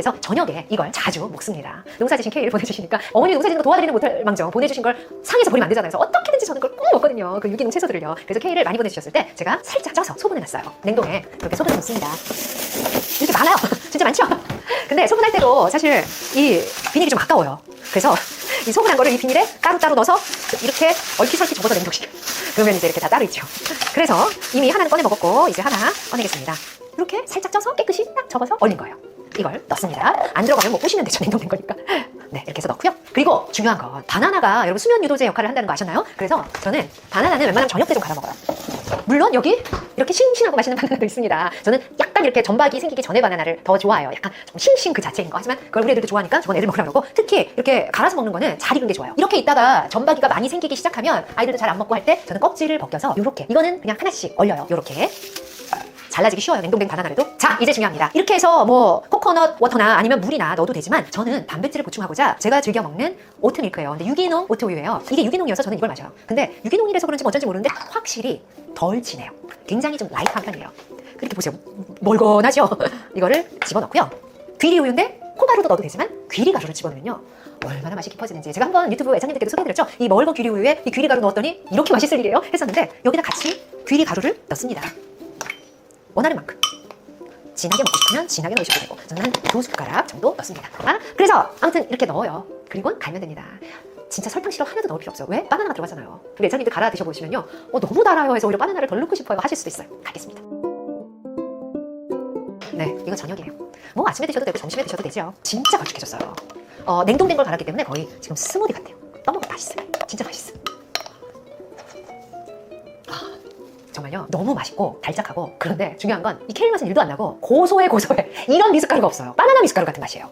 그래서 저녁에 이걸 자주 먹습니다. 농사 지신 케이를 보내주시니까 어머니 농사지는 거 도와드리는 못할 망정 보내주신 걸 상해서 버리면 안 되잖아요. 그래서 어떻게든지 저는 그걸 꼭 먹거든요. 그 유기농 채소들을요. 그래서 케이를 많이 보내주셨을 때 제가 살짝 쪄서 소분해놨어요. 냉동에 그렇게 소분해 놓습니다. 이렇게 많아요. 진짜 많죠? 근데 소분할 때도 사실 이 비닐이 좀 아까워요. 그래서 이 소분한 거를 이 비닐에 가루 따로 넣어서 이렇게 얼키설키 접어서 냉동시켜요. 그러면 이제 이렇게 다 따로 있죠. 그래서 이미 하나는 꺼내 먹었고 이제 하나 꺼내겠습니다. 이렇게 살짝 쪄서 깨끗이 딱 접어서 얼린 거예요. 이걸 넣습니다. 안 들어가면 뭐 부시면 되죠. 냉동된 거니까. 네, 이렇게 해서 넣고요. 그리고 중요한 건 바나나가 여러분 수면 유도제 역할을 한다는 거 아셨나요? 그래서 저는 바나나는 웬만하면 저녁 때 좀 갈아 먹어요. 물론 여기 이렇게 싱싱하고 맛있는 바나나도 있습니다. 저는 약간 이렇게 전박이 생기기 전에 바나나를 더 좋아해요. 약간 좀 싱싱 그 자체인 거. 하지만 그걸 우리 애들도 좋아하니까 저건 애들 먹으라고 그러고 특히 이렇게 갈아서 먹는 거는 잘 익은 게 좋아요. 이렇게 있다가 전박이가 많이 생기기 시작하면 아이들도 잘 안 먹고 할 때 저는 껍질을 벗겨서 이렇게 이거는 그냥 하나씩 얼려요. 이렇게 잘라지기 쉬워요. 냉동된 바나나래도. 자, 이제 중요합니다. 이렇게 해서 뭐 코코넛 워터나 아니면 물이나 넣어도 되지만 저는 단백질을 보충하고자 제가 즐겨 먹는 오트밀크예요. 근데 유기농 오트우유예요. 이게 유기농이어서 저는 이걸 마셔요. 근데 유기농이라서 그런지 어쩐지 모르는데 확실히 덜 진해요. 굉장히 좀 라이트한 편이에요. 이렇게 보세요. 멀건하죠? 이거를 집어넣고요. 귀리 우유인데 콩가루도 넣어도 되지만 귀리 가루를 집어넣으면요. 얼마나 맛이 깊어지는지 제가 한번 유튜브 애청님들께도 소개해드렸죠. 이 멀건 귀리 우유에 이 귀리 가루 넣었더니 이렇게 맛있을 일이에요. 했었는데 여기다 같이 귀리 가루를 넣습니다. 원하는 만큼. 진하게 먹고 싶으면 진하게 넣으셔도 되고 저는 한 두 숟가락 정도 넣습니다. 아, 그래서 아무튼 이렇게 넣어요. 그리고 갈면 됩니다. 진짜 설탕 시럽 하나도 넣을 필요 없어요. 왜? 바나나가 들어가잖아요. 우리 예찬님들 갈아 드셔보시면요. 어, 너무 달아요 해서 오히려 바나나를 덜 넣고 싶어요 하실 수도 있어요. 갈겠습니다. 네, 이건 저녁이에요. 뭐 아침에 드셔도 되고 점심에 드셔도 되죠. 진짜 걸쭉해졌어요. 어, 냉동된 걸 갈았기 때문에 거의 지금 스무디 같아요. 떠먹어 맛있어요. 진짜 맛있어. 정말요? 너무 맛있고 달짝하고. 그런데 중요한 건 이 케일 맛은 일도 안 나고 고소해 고소해. 이런 미숫가루가 없어요. 바나나 미숫가루 같은 맛이에요